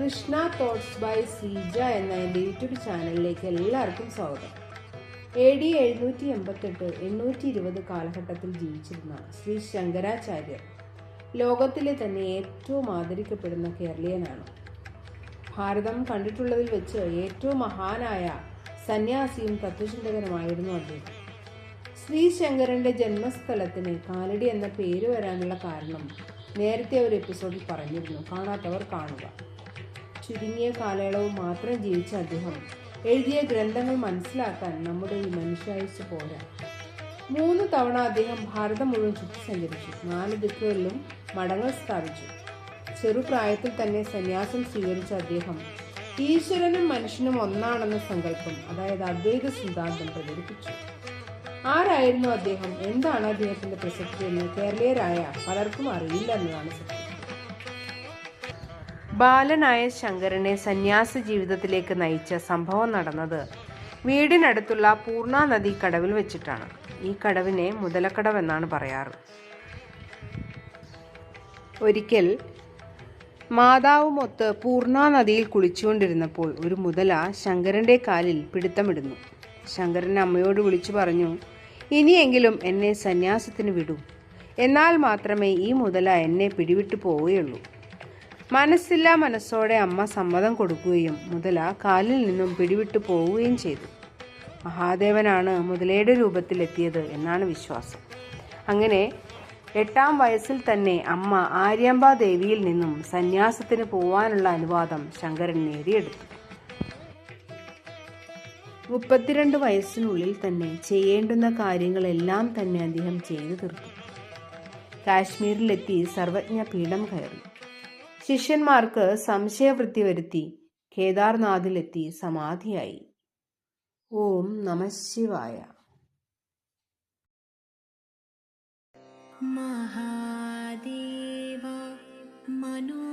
Krishna thoughts by Seeja എന്ന എന്റെ YouTube ചാനലിലേക്ക് എല്ലാവർക്കും സ്വാഗതം. എ ഡി എഴുന്നൂറ്റി എൺപത്തെട്ട് എണ്ണൂറ്റി ഇരുപത് കാലഘട്ടത്തിൽ ജീവിച്ചിരുന്ന ശ്രീ ശങ്കരാചാര്യർ ലോകത്തിലെ തന്നെ ഏറ്റവും ആദരിക്കപ്പെടുന്ന കേരളീയനാണ്. ഭാരതം കണ്ടിട്ടുള്ളതിൽ വെച്ച് ഏറ്റവും മഹാനായ സന്യാസിയും തത്വചിന്തകനുമായിരുന്നു അദ്ദേഹം. ശ്രീ ശങ്കരന്റെ ജന്മസ്ഥലത്തിന് കാലടി എന്ന പേര് വരാനുള്ള കാരണം നേരത്തെ ഒരു എപ്പിസോഡിൽ പറഞ്ഞിരുന്നു. കാണാത്തവർ കാണുക. ചുരുങ്ങിയ കാലയളവ് മാത്രം ജീവിച്ച അദ്ദേഹം. എഴുതിയ ഗ്രന്ഥങ്ങൾ മനസ്സിലാക്കാൻ നമ്മുടെ ഈ മനുഷ്യായുസ് പോരാ. മൂന്ന് തവണ അദ്ദേഹം ഭാരതം മുഴുവൻ ചുറ്റി സഞ്ചരിച്ചു. നാല് ദിക്കുകളിലും മഠങ്ങൾ സ്ഥാപിച്ചു. ചെറുപ്രായത്തിൽ തന്നെ സന്യാസം സ്വീകരിച്ച അദ്ദേഹം ഈശ്വരനും മനുഷ്യനും ഒന്നാണെന്ന സങ്കല്പം അതായത് അദ്വൈത സിദ്ധാന്തം പ്രചരിപ്പിച്ചു. ആരായിരുന്നു അദ്ദേഹം? എന്താണ് അദ്ദേഹത്തിന്റെ പ്രസക്തി എന്ന് കേരളീയരായ പലർക്കും അറിയില്ല എന്നതാണ് സത്യം. ബാലനായ ശങ്കരനെ സന്യാസ ജീവിതത്തിലേക്ക് നയിച്ച സംഭവം നടന്നത് വീടിനടുത്തുള്ള പൂർണ നദി കടവിൽ വെച്ചിട്ടാണ്. ഈ കടവിനെ മുതലക്കടവ് എന്നാണ് പറയാറ്. ഒരിക്കൽ മാതാവുമൊത്ത് പൂർണ നദിയിൽ കുളിച്ചുകൊണ്ടിരുന്നപ്പോൾ ഒരു മുതല ശങ്കരന്റെ കാലിൽ പിടുത്തമിടുന്നു. ശങ്കരൻ അമ്മയോട് വിളിച്ചു പറഞ്ഞു ഇനിയെങ്കിലും എന്നെ സന്യാസത്തിന് വിടൂ. എന്നാൽ മാത്രമേ ഈ മുതല എന്നെ പിടിവിട്ടു പോവുകയുള്ളൂ. മനസ്സില്ലാ മനസ്സോടെ അമ്മ സമ്മതം കൊടുക്കുകയും മുതല കാലിൽ നിന്നും പിടിവിട്ടു പോവുകയും ചെയ്തു. മഹാദേവനാണ് മുതലയുടെ രൂപത്തിലെത്തിയത് എന്നാണ് വിശ്വാസം. അങ്ങനെ എട്ടാം വയസ്സിൽ തന്നെ അമ്മ ആര്യമ്പാദേവിയിൽ നിന്നും സന്യാസത്തിന് പോവാനുള്ള അനുവാദം ശങ്കരൻ നേടിയെടുത്തു. മുപ്പത്തിരണ്ട് വയസ്സിനുള്ളിൽ തന്നെ ചെയ്യേണ്ടുന്ന കാര്യങ്ങളെല്ലാം തന്നെ അദ്ദേഹം ചെയ്തു തീർത്തു. കാശ്മീരിലെത്തി സർവജ്ഞ പീഠം കയറി. ശിഷ്യന്മാർക്ക് സംശയവൃത്തി വരുത്തി. കേദാർനാഥിലെത്തി സമാധിയായി. ഓം നമശിവായ മഹാദേവ മനോ